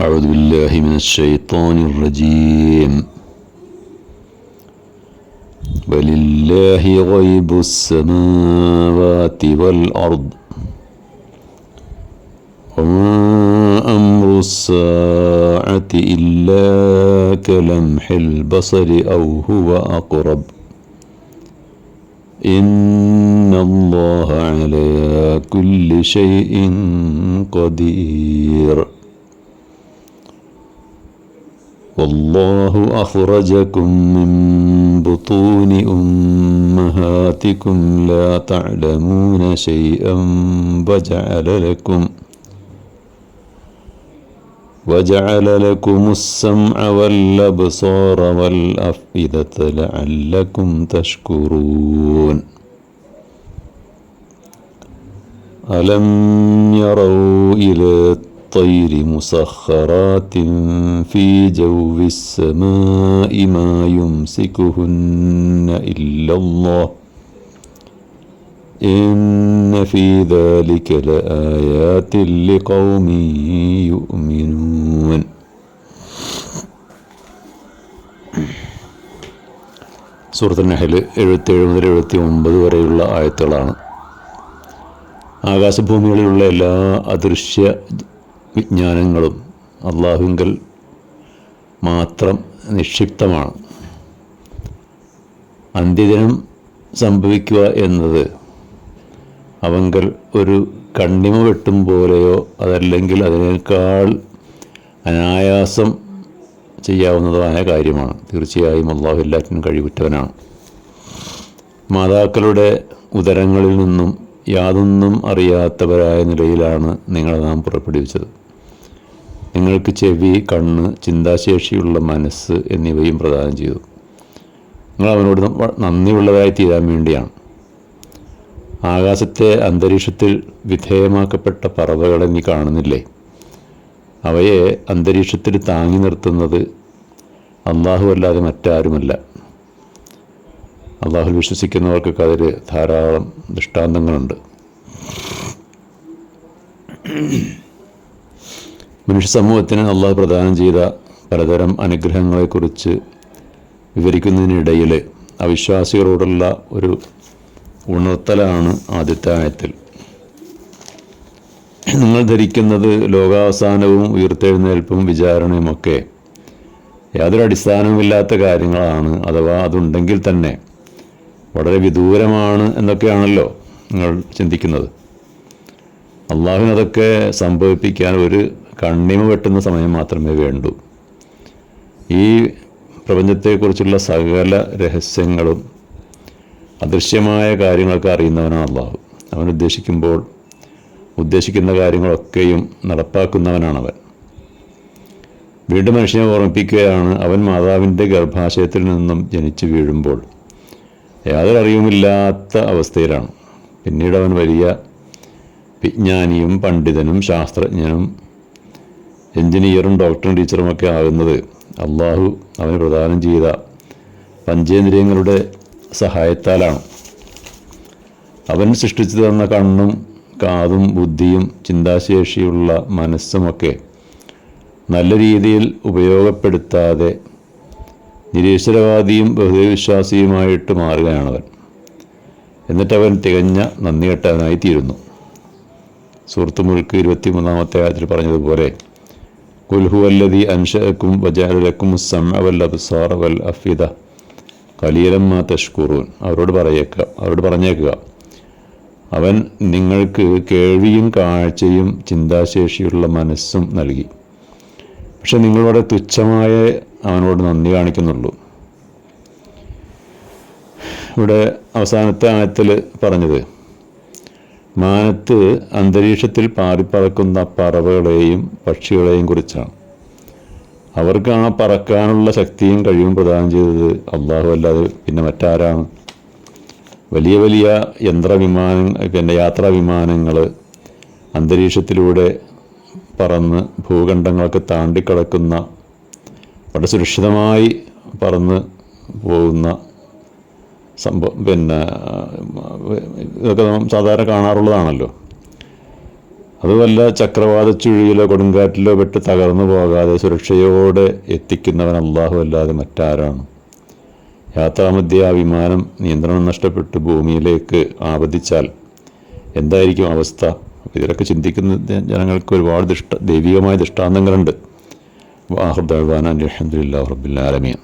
أعوذ بالله من الشيطان الرجيم. ولله غيب السماوات والأرض. وما أمر الساعة إلا كلمح البصر أو هو أقرب. إن الله على كل شيء قدير. والله أخرجكم من بطون أمهاتكم لا تعلمون شيئا وجعل لكم وجعل لكم السمع والأبصار والأفئدة لعلكم تشكرون. ألم يروا إلى الطير مسخرات في جو السماء ما يمسكهن إلا الله إن في ذلك لآيات لقوم يؤمنون സൂറത്ത് നഹൽ എഴുപത്തേഴ് മുതൽ എഴുപത്തി ഒമ്പത് വരെയുള്ള ആയത്തുകളാണ് ആകാശഭൂമികളിലുള്ള എല്ലാ അദൃശ്യ വിജ്ഞാനങ്ങളും അള്ളാഹുങ്കൽ മാത്രം നിക്ഷിപ്തമാണ്. അന്ത്യദിനം സംഭവിക്കുക എന്നത് അവങ്കൽ ഒരു കണ്ണിമ വെട്ടും പോലെയോ അതല്ലെങ്കിൽ അതിനേക്കാൾ അനായാസം ചെയ്യാവുന്നതുമായ കാര്യമാണ്. തീർച്ചയായും അള്ളാഹു എല്ലാറ്റിനും കഴിവുറ്റവനാണ്. മാതാക്കളുടെ ഉദരങ്ങളിൽ നിന്നും യാതൊന്നും അറിയാത്തവരായ നിലയിലാണ് നിങ്ങളെ നാം പുറപ്പെടുവിച്ചത്. നിങ്ങൾക്ക് ചെവി കണ്ണ് ചിന്താശേഷിയുള്ള മനസ്സ് എന്നിവയും പ്രദാനം ചെയ്തു. നിങ്ങൾ അവനോട് നന്ദിയുള്ളതായി തീരാൻ വേണ്ടിയാണ്. ആകാശത്തെ അന്തരീക്ഷത്തിൽ വിധേയമാക്കപ്പെട്ട പറവകളെ നീ കാണുന്നില്ലേ? അവയെ അന്തരീക്ഷത്തിൽ താങ്ങി നിർത്തുന്നത് അള്ളാഹു അല്ലാതെ മറ്റാരുമല്ല. അള്ളാഹുൽ വിശ്വസിക്കുന്നവർക്കൊക്കെ അതിൽ ധാരാളം ദൃഷ്ടാന്തങ്ങളുണ്ട്. മനുഷ്യ സമൂഹത്തിന് അള്ളാഹു പ്രദാനം ചെയ്ത പലതരം അനുഗ്രഹങ്ങളെക്കുറിച്ച് വിവരിക്കുന്നതിനിടയിൽ അവിശ്വാസികളോടുള്ള ഒരു ഉണർത്തലാണ് ആദ്യത്തെ ആയത്തിൽ. നിങ്ങൾ ധരിക്കുന്നത് ലോകാവസാനവും ഉയർത്തെഴുന്നേൽപ്പും വിചാരണയുമൊക്കെ യാതൊരു അടിസ്ഥാനവുമില്ലാത്ത കാര്യങ്ങളാണ് അഥവാ അതുണ്ടെങ്കിൽ തന്നെ വളരെ വിദൂരമാണ് എന്നൊക്കെയാണല്ലോ നിങ്ങൾ ചിന്തിക്കുന്നത്. അള്ളാഹുവിനതൊക്കെ സംഭവിപ്പിക്കാൻ ഒരു കണ്ണിമ വെട്ടുന്ന സമയം മാത്രമേ വേണ്ടൂ. ഈ പ്രപഞ്ചത്തെക്കുറിച്ചുള്ള സകല രഹസ്യങ്ങളും അദൃശ്യമായ കാര്യങ്ങളൊക്കെ അറിയുന്നവനാണ് അള്ളാഹു. അവൻ ഉദ്ദേശിക്കുമ്പോൾ ഉദ്ദേശിക്കുന്ന കാര്യങ്ങളൊക്കെയും നടപ്പാക്കുന്നവനാണവൻ. വീണ്ടും മനുഷ്യനെ ഓർമ്മിപ്പിക്കുകയാണ് അവൻ മാതാവിന്റെ ഗർഭാശയത്തിൽ നിന്നും ജനിച്ചു വീഴുമ്പോൾ. യാതൊരു അറിവുമില്ലാത്ത അവസ്ഥയിലാണ്. പിന്നീട് അവൻ വലിയ വിജ്ഞാനിയും പണ്ഡിതനും ശാസ്ത്രജ്ഞനും എഞ്ചിനീയറും ഡോക്ടറും ടീച്ചറുമൊക്കെ ആകുന്നത് അള്ളാഹു അവന് പ്രദാനം ചെയ്ത പഞ്ചേന്ദ്രിയങ്ങളുടെ സഹായത്താലാണ്. അവൻ സൃഷ്ടിച്ചു തന്ന കണ്ണും കാതും ബുദ്ധിയും ചിന്താശേഷിയുള്ള മനസ്സുമൊക്കെ നല്ല രീതിയിൽ ഉപയോഗപ്പെടുത്താതെ നിരീശ്വരവാദിയും ബഹുദൈവവിശ്വാസിയുമായിട്ട് മാറുകയാണവൻ. എന്നിട്ടവൻ തികഞ്ഞ നന്ദികെട്ടവനായി തീരുന്നു സുഹൃത്തുമുൾക്ക് ഇരുപത്തി മൂന്നാമത്തെ കാര്യത്തിൽ പറഞ്ഞതുപോലെ കുൽഹുവല്ലതി അൻഷക്കും വജാലക്കും സമവൽ അബ്സാർ വൽ അഫിദ കലീലമ്മ തഷ്കുറൂൻ അവരോട് പറയേക്കുക അവരോട് പറഞ്ഞേക്കുക. അവൻ നിങ്ങൾക്ക് കേൾവിയും കാഴ്ചയും ചിന്താശേഷിയുള്ള മനസ്സും നൽകി. പക്ഷെ നിങ്ങളോട് തുച്ഛമായ അവനോട് നന്ദി കാണിക്കുന്നുള്ളൂ. ഇവിടെ അവസാനത്തെ ആയത്തിൽ പറഞ്ഞത് മാനത്ത് അന്തരീക്ഷത്തിൽ പാറിപ്പറക്കുന്ന പറവകളെയും പക്ഷികളെയും കുറിച്ചാണ്. അവർക്ക് ആ പറക്കാനുള്ള ശക്തിയും കഴിവും പ്രദാനം ചെയ്തത് അള്ളാഹു അല്ലാതെ പിന്നെ മറ്റാരാണ്? വലിയ വലിയ യന്ത്രവിമാന പിന്നെ യാത്രാ വിമാനങ്ങൾ അന്തരീക്ഷത്തിലൂടെ പറന്ന് ഭൂഖണ്ഡങ്ങളൊക്കെ താണ്ടിക്കിടക്കുന്ന വളരെ സുരക്ഷിതമായി പറന്ന് പോകുന്ന സംഭവം പിന്നെ ഇതൊക്കെ സാധാരണ കാണാറുള്ളതാണല്ലോ. അത് വല്ല ചക്രവാത ചുഴിയിലോ കൊടുങ്കാറ്റിലോ പെട്ട് തകർന്നു പോകാതെ സുരക്ഷയോടെ എത്തിക്കുന്നവൻ അള്ളാഹു അല്ലാതെ മറ്റാരാണ്? യാത്രാമധ്യ ആ വിമാനം നിയന്ത്രണം നഷ്ടപ്പെട്ട് ഭൂമിയിലേക്ക് ആപതിച്ചാൽ എന്തായിരിക്കും അവസ്ഥ? ഇതിലൊക്കെ ചിന്തിക്കുന്ന ജനങ്ങൾക്ക് ഒരുപാട് ദൃഷ്ട ദൈവികമായ ദൃഷ്ടാന്തങ്ങളുണ്ട്. വാഹുദാൻ അലഹദില്ലാ റബ്ബുലാലമീൻ